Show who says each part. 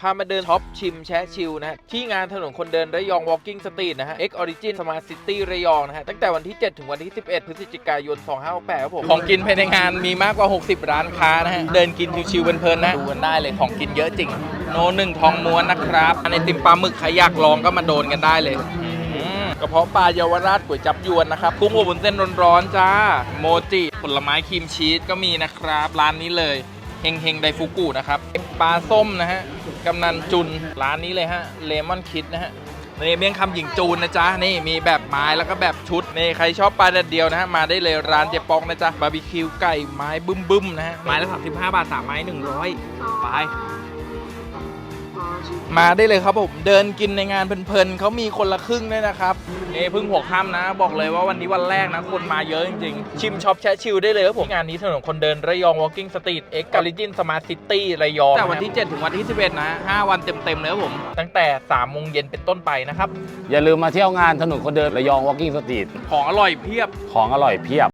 Speaker 1: พามาเดินช็อปชิมแชะชิลนะฮะที่งานถนนคนเดินระยอง Walking Street นะฮะ X Origin Smart City ระยองนะฮะตั้งแต่วันที่ 7 ถึงวันที่ 11 พฤศจิกายน 2568ครับผม ของกินภายในงานมีมากกว่า 60 ร้านค้านะฮะ เดินกินชิวๆเพลินๆนะดูกันได้เลยของกินเยอะจริง โนหนึ่งทองม้วนนะครับอันไอติมปลาหมึกใครอยากลองก็มาโดนกันได้เลยอืมกระเพาะปลาเยาวราชก๋วยจับยวนนะครับกุ้งอบวุ้นเส้นร้อนๆจ้า โมจิผลไม้ครีมชีสก็มีนะครับ ร้านนี้เลย เฮงเฮงไดฟูกุนะครับปลาส้มนะฮะกำนันจุนร้านนี้เลยฮะเลมอนคิดนะฮะนี่เมี่ยงคำหญิงจูนนะจ๊ะนี่มีแบบไม้แล้วก็แบบชุดนี่ใครชอบปลาแดดเดียวนะฮะมาได้เลยร้านเจ๊ปองนะจ๊ะบาร์บีคิวไก่ไม้บึ้มๆนะฮะไม้ละ35บาทสามไม้100ไป มาได้เลยครับผมเดินกินในงานเพลินๆเขามีคนละครึ่งด้วยนะครับนี่เพิ่งหัวค่ำนะ บอกเลยว่าวันนี้วันแรกนะ คนมาเยอะจริงๆ ชิมช็อปแชะชิลได้เลยครับผมงานนี้ถนนคนเดินระยอง Walking Street X g a l i g i n Smart City ระยองแต่วันที่ 7 ถึงวันที่ 11 นะ 5 วันเต็มๆเลยครับผม ตั้งแต่3โมงเย็นเป็นต้นไปนะครับ
Speaker 2: อย่าลืมมาเที่ยวงานถนนคนเดินระยอง Walking Street
Speaker 1: ของอร่อยเพียบ
Speaker 2: ของอร่อยเพียบ